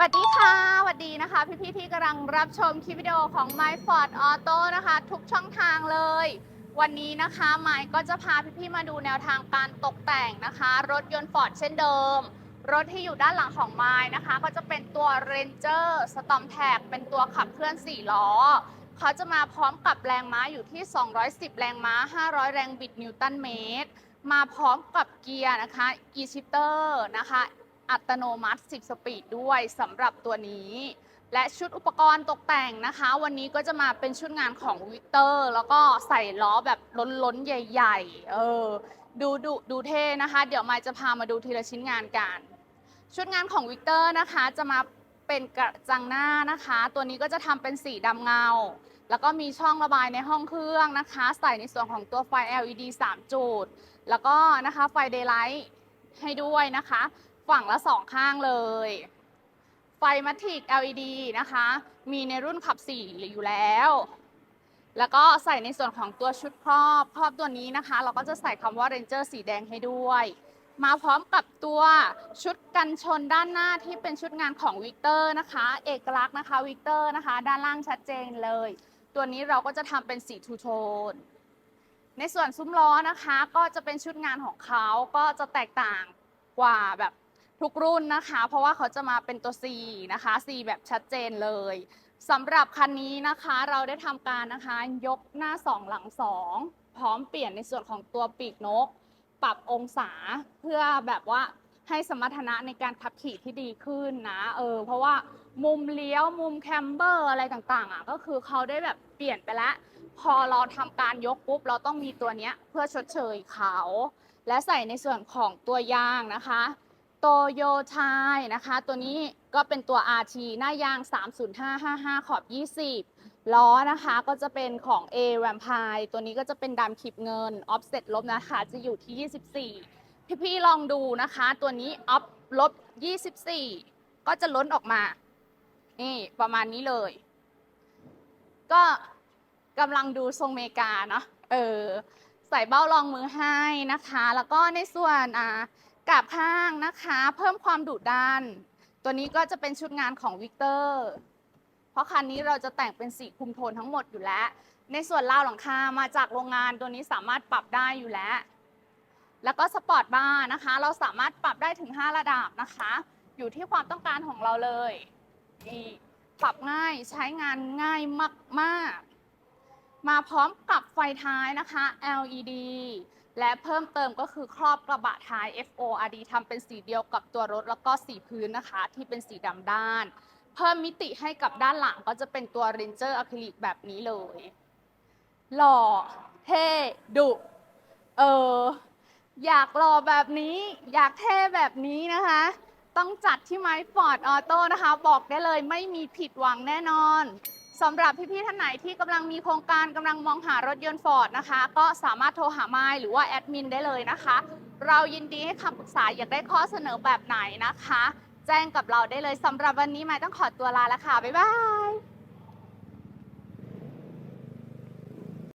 สวัสดีค่ะสวัสดีนะคะ พี่ๆที่กำลังรับชมคลิปวิดีโอของ My Ford Auto นะคะ ทุกช่องทางเลย วันนี้นะคะไมค์ก็จะพาพี่ๆมาดูแนวทางการตกแต่งนะคะ รถยนต์ Ford เช่นเดิม รถที่อยู่ด้านหลังของไมค์นะคะ ก็จะเป็นตัว Ranger Storm t a g เป็นตัวขับเคลื่อน 4 ล้อ เขาจะมาพร้อมกับแรงม้าอยู่ที่ 210 แรงม้า 500 แรงบิดนิวตันเมตร มาพร้อมกับเกียร์นะคะ e-shifter นะคะ อัตโนมัติ 10 สปีดด้วยสำหรับตัวนี้ และชุดอุปกรณ์ตกแต่งนะคะ วันนี้ก็จะมาเป็นชุดงานของวิกเตอร์ แล้วก็ใส่ล้อแบบล้นๆ ใหญ่ ๆ เออ ดูดูดูเท่นะคะ เดี๋ยวมายจะพามาดูทีละชิ้นงานกัน ชุดงานของวิกเตอร์นะคะจะมาเป็นกระจังหน้านะคะ ตัวนี้ก็จะทำเป็นสีดำเงา แล้วก็มีช่องระบายในห้องเครื่องนะคะ ใส่ในส่วนของตัวไฟ LED 3 จุด แล้วก็นะคะไฟ Daylight ให้ด้วยนะคะ ฝั่งละสองข้างเลย ไฟมัติก LED นะคะ มีในรุ่นขับ4อยู่แล้ว แล้วก็ใส่ในส่วนของตัวชุดครอบครอบตัวนี้นะคะ เราก็จะใส่คำว่า Ranger สีแดงให้ด้วย มาพร้อมกับตัวชุดกันชนด้านหน้าที่เป็นชุดงานของวิกเตอร์นะคะ เอกลักษณ์นะคะวิกเตอร์นะคะ ด้านล่างชัดเจนเลย ตัวนี้เราก็จะทำเป็นสีทูโทนในส่วนซุ้มล้อนะคะ ก็จะเป็นชุดงานของเขาก็จะแตกต่างกว่าแบบ ทุกรุ่นนะคะ เพราะว่าเขาจะมาเป็นตัว C นะคะ C แบบชัดเจนเลยสำหรับคันนี้นะคะเราได้ทำการนะคะยกหน้า 2 หลัง 2 พร้อมเปลี่ยนในส่วนของตัวปีกนก ปรับองศาเพื่อแบบว่าให้สมรรถนะในการขับขี่ที่ดีขึ้นนะเออเพราะว่ามุมเลี้ยวมุมแคมเบอร์อะไรต่างๆอะก็คือเขาได้แบบเปลี่ยนไปแล้ว พอเราทำการยกปุ๊บเราต้องมีตัวเนี้ยเพื่อชดเชยเขา และใส่ในส่วนของตัวยางนะคะ โตโยไทยนะคะ ตัวนี้ก็เป็นตัว RT หน้ายาง 30555 ขอบ 20 ล้อนะคะก็จะเป็นของ A v a m p i r e ตัวนี้ก็จะเป็นดำขีบเงิน offset ลบนะคะ จะอยู่ที่ 24 พี่ๆลองดูนะคะ ตัวนี้ off ลบ 24 ก็จะล้นออกมา นี่ประมาณนี้เลย ก็กำลังดูทรงเมกาเนาะเออใส่เบ้ารองมือให้นะคะ แล้วก็ในส่วนอ่า กาบข้างนะคะ เพิ่มความดุดัน ตัวนี้ก็จะเป็นชุดงานของวิกเตอร์เพราะคันนี้เราจะแต่งเป็นสีคุมโทนทั้งหมดอยู่แล้ว ในส่วนราวหลังคามาจากโรงงานตัวนี้สามารถปรับได้อยู่แล้ว แล้วก็สปอร์ตบาร์นะคะ เราสามารถปรับได้ถึง 5 ระดับนะคะ อยู่ที่ความต้องการของเราเลยนี่ปรับง่ายใช้งานง่ายมาก ๆ มาพร้อมกับไฟท้ายนะคะ LED และเพิ่มเติมก็คือครอบกระบะท้าย FORD ทำเป็นสีเดียวกับตัวรถแล้วก็สีพื้นนะคะ ที่เป็นสีดำด้าน เพิ่มมิติให้กับด้านหลังก็จะเป็นตัว Ranger อะคริลิกแบบนี้เลย หล่อ เท่ ดุ เออ อยากหล่อแบบนี้ อยากเท่แบบนี้นะคะ ต้องจัดที่ไม้ฟอร์ดออโต้นะคะ บอกได้เลยไม่มีผิดหวังแน่นอน สำหรับพี่ๆท่านไหนที่กำลังมีโครงการกำลังมองหารถยนต์ฟอร์ดนะคะ ก็สามารถโทรหาไมล์หรือว่าแอดมินได้เลยนะคะ เรายินดีให้คำปรึกษาอยากได้ข้อเสนอแบบไหนนะคะ แจ้งกับเราได้เลยสำหรับวันนี้ไมล์ต้องขอตัวลาแล้วค่ะ บ๊ายบาย